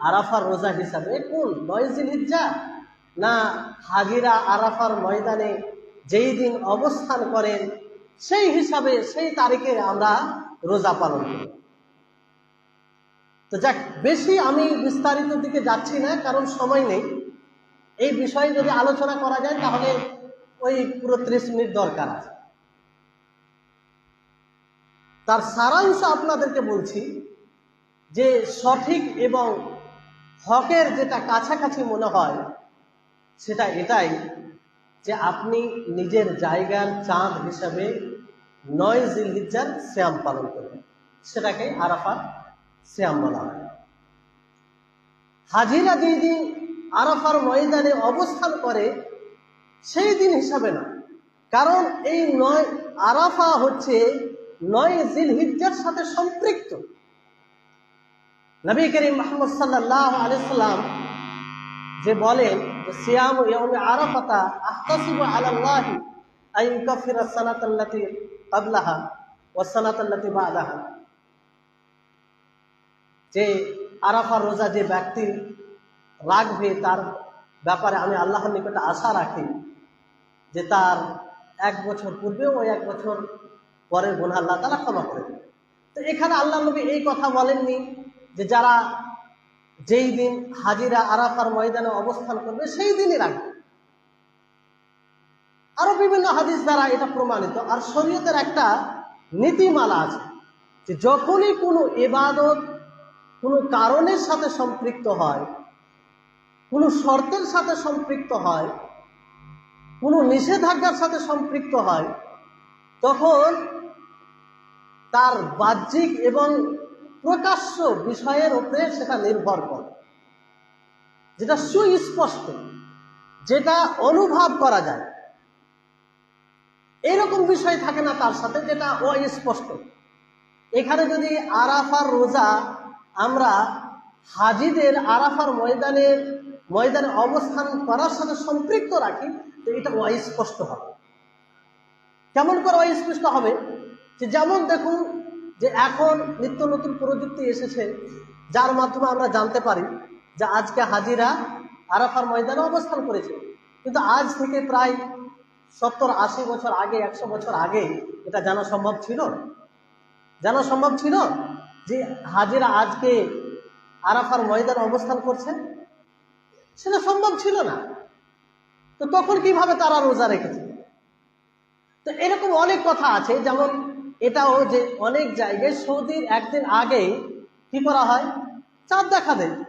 আরাফার রোজা হিসাবে। কোন নয় জিলহিজ্জা না, হাজিরা আরাফার ময়দানে যেই দিন অবস্থান করেন, সেই হিসাবে সেই তারিখে আমরা রোজা পালন করি। তো যাক, বেশি আমি বিস্তারিত দিকে যাচ্ছি না, কারণ সময় নেই। এই বিষয়ে যদি আলোচনা করা যায়, তাহলে ওই পুরো ত্রিশ মিনিট দরকার আছে। তার সারাংশ আপনাদেরকে বলছি যে সঠিক এবং হকের যেটা কাছাকাছি মনে হয়, সেটা এটাই যে আপনি নিজের জায়গার চাঁদ হিসাবে নয় জিলহিজ্জার শ্যাম পালন করবেন। সেটাকে আরাফাত শ্যাম বলা হয়। হাজিরা যেই দিন আরাফার ময়দানে অবস্থান করে, সেই দিন হিসাবে না। কারণ এই নয় আরাফা হচ্ছে নয় জিলহিজ্জার সাথে সম্পৃক্ত। নবী করিম মোহাম্মদ সাল্লাহ আলাইসাল্লাম যে বলেন যে সিয়াম বাদাহা। যে রোজা যে ব্যক্তি রাখবে তার ব্যাপারে আমি আল্লাহর নিকটে আশা রাখি যে তার এক বছর পূর্বেও ও এক বছর পরের গুণা আল্লাহ তারা ক্ষমা করে তো এখানে আল্লাহ নবী এই কথা বলেননি যে যারা যেই দিন হাজিরা আরাফার ময়দানে অবস্থান করবে, সেই দিনই রাখবে। আরও বিভিন্ন হাদিস দ্বারা এটা প্রমাণিত। আর শরীয়তের একটা নীতিমালা আছে যে যখনই কোনো এবাদত কোনো কারণের সাথে সম্পৃক্ত হয়, কোনো শর্তের সাথে সম্পৃক্ত হয়, কোনো নিষেধাজ্ঞার সাথে সম্পৃক্ত হয়, তখন তার বাহ্যিক এবং প্রকাশ্য বিষয়ের উপরে সেটা নির্ভর করে। যেটা সুস্পষ্ট, যেটা অনুভব করা যায়। এরকম বিষয় থাকে না তার সাথে যেটা অস্পষ্ট। এখানে যদি আরাফার রোজা আমরা হাজিদের আরাফার ময়দানের ময়দানে অবস্থান করার সাথে সম্পৃক্ত রাখি, তো এটা অস্পষ্ট হবে। কেমন করে অস্পষ্ট হবে? যে যেমন দেখুন যে এখন নিত্য নতুন প্রযুক্তি এসেছে, যার মাধ্যমে আমরা জানতে পারি যে আজকে হাজিরা আরাফার ময়দানে অবস্থান করেছে। কিন্তু আজ থেকে প্রায় সত্তর আশি বছর আগে, একশো বছর আগে এটা জানা সম্ভব ছিল? জানা সম্ভব ছিল যে হাজিরা আজকে আরাফার ময়দানে অবস্থান করছে? সেটা সম্ভব ছিল না। তো তখন কীভাবে তারা রোজা রেখেছে? তো এরকম অনেক কথা আছে, যেমন এটাও যে অনেক জায়গায় সৌদির একদিন আগে কি করা হয়? চাঁদ দেখা দেয়।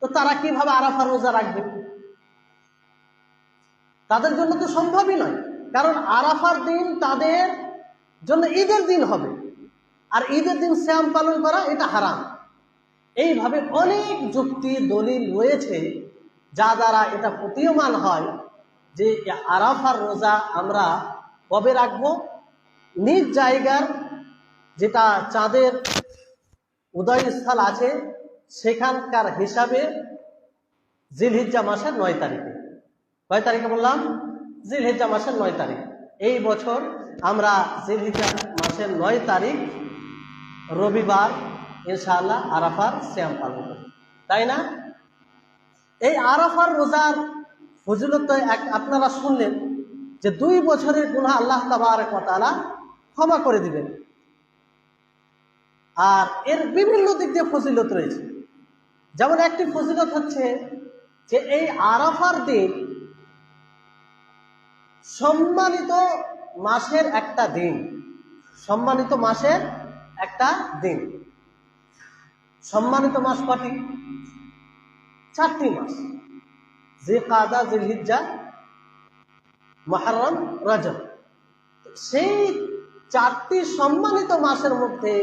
তো তারা কীভাবে আরাফার রোজা রাখবে? তাদের জন্য তো সম্ভবই নয়। কারণ আরাফার দিন তাদের জন্য ঈদের দিন হবে। আর ঈদের দিন শ্যাম পালন করা এটা হারাম। এইভাবে অনেক যুক্তি, দলিল রয়েছে, যা দ্বারা এটা প্রতীয়মান হয় যে আরাফার রোজা আমরা কবে রাখব? নিজ জায়গার যেটা চাঁদের উদয়স্থল আছে, সেখানকার হিসাবে জিলহিজ্জা মাসের নয় তারিখে। কয় তারিখে বললাম? জিলহিজ্জা মাসের নয় তারিখ। এই বছর আমরা জিলহিজ্জা মাসের নয় তারিখ, রবিবার, ইনশাআল্লাহ আরাফার শ্যাম পালন করি। তাই না? এই আরাফার রোজার ফজিলত এক আপনারা শুনলেন যে দুই বছরের গুণা আল্লাহ তালা ক্ষমা করে দিবেন। আর এর বিভিন্ন দিক দিয়ে ফজিলত রয়েছে। যেমন একটি ফজিলত হচ্ছে যে এই আরাফার দিন সম্মানিত মাসের একটা দিন। সম্মানিত মাসের একটা দিন। সম্মানিত মাস কটি? চারটি মাস। যে কাদা জিলহিজ্জা, মহারম, রজব। সেই চারটি সম্মানিত মাসের মধ্যে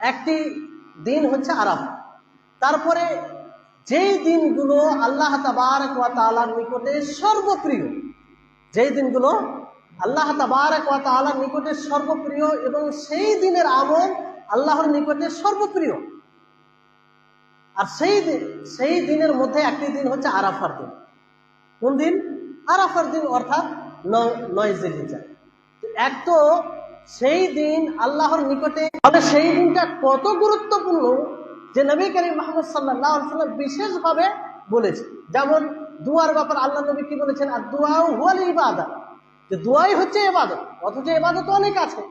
একটি দিন হচ্ছে আরাফা। তারপরে যেই দিনগুলো আল্লাহ তাবারক ওয়া তাআলার নিকটে সর্বপ্রিয়, যেই দিনগুলো আল্লাহ তাবারক ওয়া তাআলার নিকটে সর্বপ্রিয় এবং সেই দিনের আমল আল্লাহর নিকটে সর্বপ্রিয়। আর সেই দিন সেই দিনের মধ্যে একটি দিন হচ্ছে আরাফার দিন। কোন দিন? আরাফার দিন অর্থাৎ নয় জিলিজা এক তো সেই দিন আল্লাহর নিকটে, তবে সেই দিনটা কত গুরুত্বপূর্ণ যে নবী করিম মাহমুদ সাল্লাহ সাল্লাম বিশেষভাবে বলেছে। যেমন দুয়ার ব্যাপার আল্লাহ নবী কি বলেছেন? আর দুয়াও হুয়াল ইবাদত। যে দুয়াই হচ্ছে এবাদত অথচ এবাদত অনেক আছে।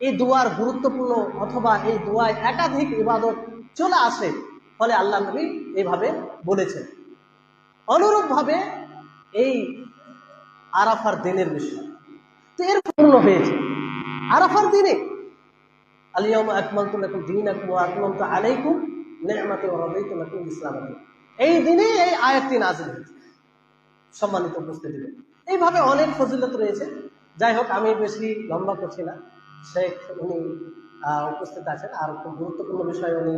এই দুয়ার গুরুত্বপূর্ণ অথবা এই দুয়ায় একাধিক ইবাদত চলে আসে, ফলে আল্লাহ নবী এইভাবে বলেছেন। অনুরূপভাবে এই আরাফার দিনের বিষয়। তো পূর্ণ হয়েছে। আরাফার দিনে। আলিয়াম আকমালতু লাকুম দীনাকুম ওয়া আকমালতু আলাইকুম লাকুম ইসলাম। এই দিনে এই আয়াতটি নাযিল হয়েছে। সম্মানিত এইভাবে অনেক ফজিলত রয়েছে। যাই হোক, আমি বেশি লম্বা করছি না। শেখ, উনি উপস্থিত আছেন। আর খুব গুরুত্বপূর্ণ বিষয় উনি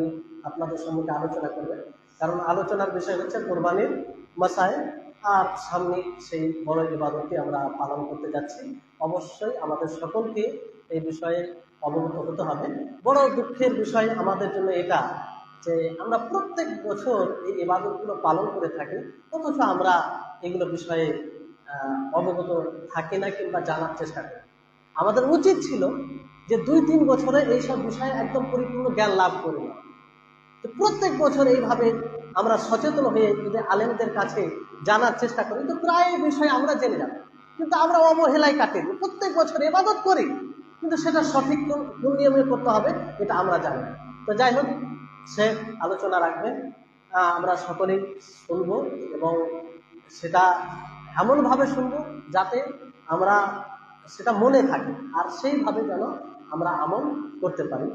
আপনাদের সম্মুখে আলোচনা করবেন। কারণ আলোচনার বিষয় হচ্ছে কোরবানির মাসায় আর সামনে সেই বড় ইবাদতটি আমরা পালন করতে যাচ্ছি। অবশ্যই আমাদের সকলকে এই বিষয়ে অবগত হতে হবে। বড় দুঃখের বিষয় আমাদের জন্য এটা যে আমরা প্রত্যেক বছর এই ইবাদতগুলো পালন করে থাকি, অথচ আমরা এগুলো বিষয়ে অবগত থাকি না কিংবা জানার চেষ্টা করি। আমাদের উচিত ছিল যে দুই তিন বছরে এইসব বিষয়ে একদম পরিপূর্ণ জ্ঞান লাভ করি। প্রত্যেক বছর এইভাবে আমরা সচেতন হয়ে যদি আলেমদের কাছে জানার চেষ্টা করি, তো প্রায় বিষয়ে আমরা জেনে যাব। কিন্তু আমরা অবহেলায় কাটি। প্রত্যেক বছর এবাদত করি, কিন্তু সেটা সঠিক কোন নিয়মে করতে হবে, এটা আমরা জানি তো যাই হোক, সে আলোচনা রাখবে আমরা সকলেই শুনব এবং সেটা এমনভাবে শুনব যাতে আমরা সেটা মনে থাকে, আর সেইভাবে যেন আমরা আমল করতে পারি।